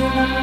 Thank.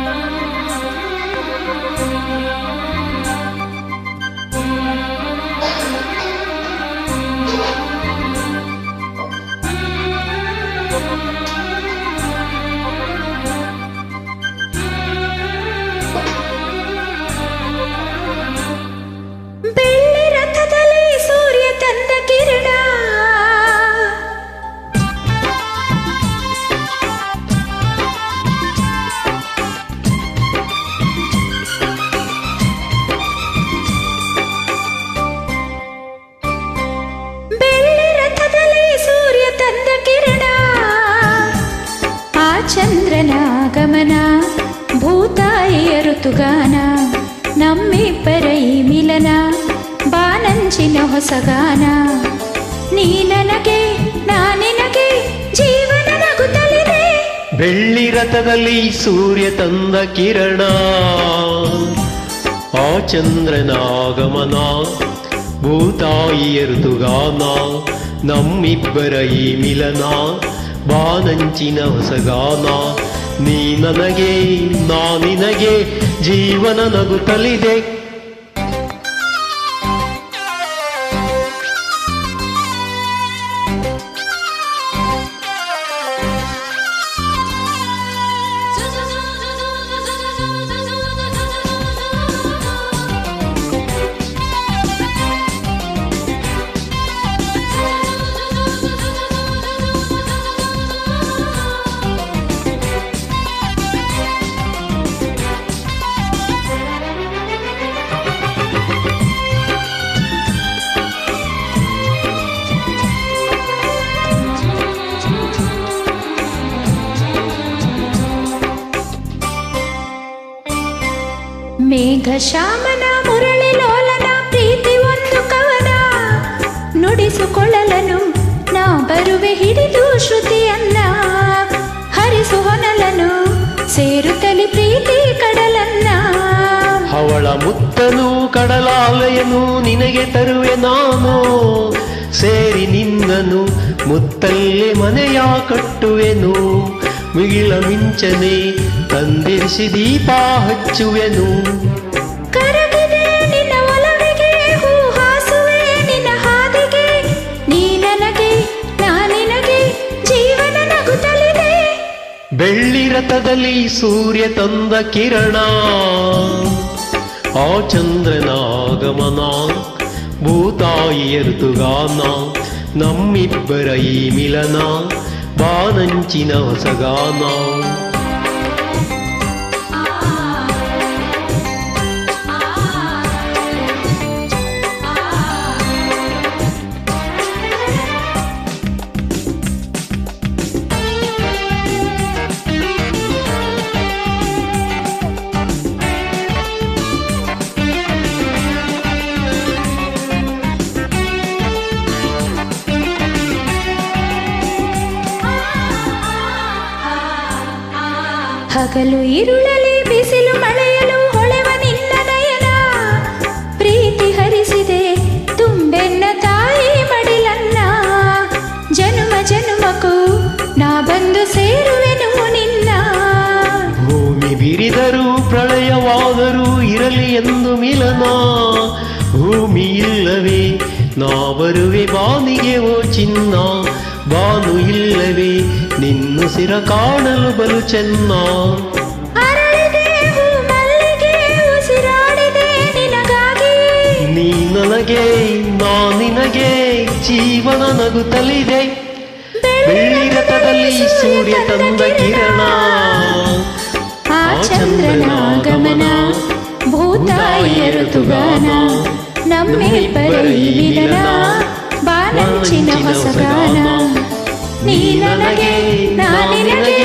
ಆ ಚಂದ್ರನ ಆಗಮನ ಭೂತಾಯಿಯ ಋತುಗಾನ ನಮ್ಮಿಬ್ಬರ ಈ ಮಿಲನ ಬಾನಂಚಿನ ಹೊಸಗಾನ ನೀ ನನಗೆ ನಾ ನಿನಗೆ ಜೀವನ ನಗುತ್ತಲಿದೆ ಬೆಳ್ಳಿ ರಥದಲ್ಲಿ ಸೂರ್ಯ ತಂದ ಕಿರಣ ಆ ಚಂದ್ರನ ಆಗಮನ ಭೂತಾಯಿಯ ಋತುಗಾನ ನಮ್ಮಿಬ್ಬರ ಈ ಮಿಲನ ಬಾನಂಚಿನ ಹೊಸಗಾನ ನೀ ನನಗೆ ನಾ ನಿನಗೆ ಜೀವನ ನಗುತ್ತಲಿದೆ. ಮೇಘ ಶಾಮನ ಮುರಳಿ ಲೋಲನ ಪ್ರೀತಿ ಒಂದು ಕವನ. ನುಡಿಸಿಕೊಳ್ಳಲನು ನಾ ಬರುವೆ ಹಿಡಿದು ಶ್ರುತಿಯನ್ನ. ಹರಿಸು ಹೊನಲನು, ಸೇರುತ್ತಲಿ ಪ್ರೀತಿ ಕಡಲನ್ನ. ಅವಳ ಮುತ್ತನು ಕಡಲಾಲಯನು ನಿನಗೆ ತರುವೆ ನಾನು. ಸೇರಿ ನಿನ್ನನು ಮುತ್ತಲ್ಲಿ ಮನೆಯ ಕಟ್ಟುವೆನು. ಮಿಗಿಲ ಮಿಂಚನೆ ತಂದಿರಿಸಿ ದೀಪ ಹಚ್ಚುವೆನು. ಬೆಳ್ಳಿ ರಥದಲ್ಲಿ ಸೂರ್ಯ ತಂದ ಕಿರಣ. ಆ ಚಂದ್ರನ ಆಗಮನ ಭೂತಾಯಿಯ ಋತುಗಾನ ನಮ್ಮಿಬ್ಬರ ಈ ಮಿಲನ. ಬಾನಂಚಿನ ಹೊಸಗಾನ ಹಗಲು ಇರುಳಲಿ ಬಿಸಿಲು ಮಳೆಯಲು ಹೊಳೆವ ನಿನ್ನ ನಯನ. ಪ್ರೀತಿ ಹರಿಸಿದೆ ತುಂಬೆನ್ನ ತಾಯಿ ಮಡಿಲನ್ನ. ಜನುಮ ಜನುಮಕ್ಕೂ ನಾ ಬಂದು ಸೇರುವೆನು ನಿನ್ನ. ಭೂಮಿ ಬಿರಿದರೂ ಪ್ರಳಯವಾದರೂ ಇರಲಿ ಎಂದು ಮಿಲನ. ಭೂಮಿ ಇಲ್ಲವೇ ನಾ ಬರುವೆ ಬಾನಿಗೆ ಓ ಚಿನ್ನ. ಬಾನು ಇಲ್ಲವೇ ನಿನ್ನು ಸಿರ ಕಾಣಲು ಬಲು ಚೆನ್ನ. ನೀ ನನಗೆ ನಾ ನಿನಗೆ ಜೀವನ ನಗುತ್ತಲಿದೆ. ಬೆಳ್ಳಿ ರಥದಲ್ಲಿ ಸೂರ್ಯ ತಂದ ಕಿರಣ. ಆ ಚಂದ್ರನ ಗಮನ ಭೂತಾಯಿಯ ಋತುಗಾನ. ನಮ್ಮಿಬ್ಬರ ಈ ವಿಲನ ಬಾನಂಚಿನ ಹೊಸಗಾನ ನೀ ನನಗೆ ನಾ ನಿನಗೆ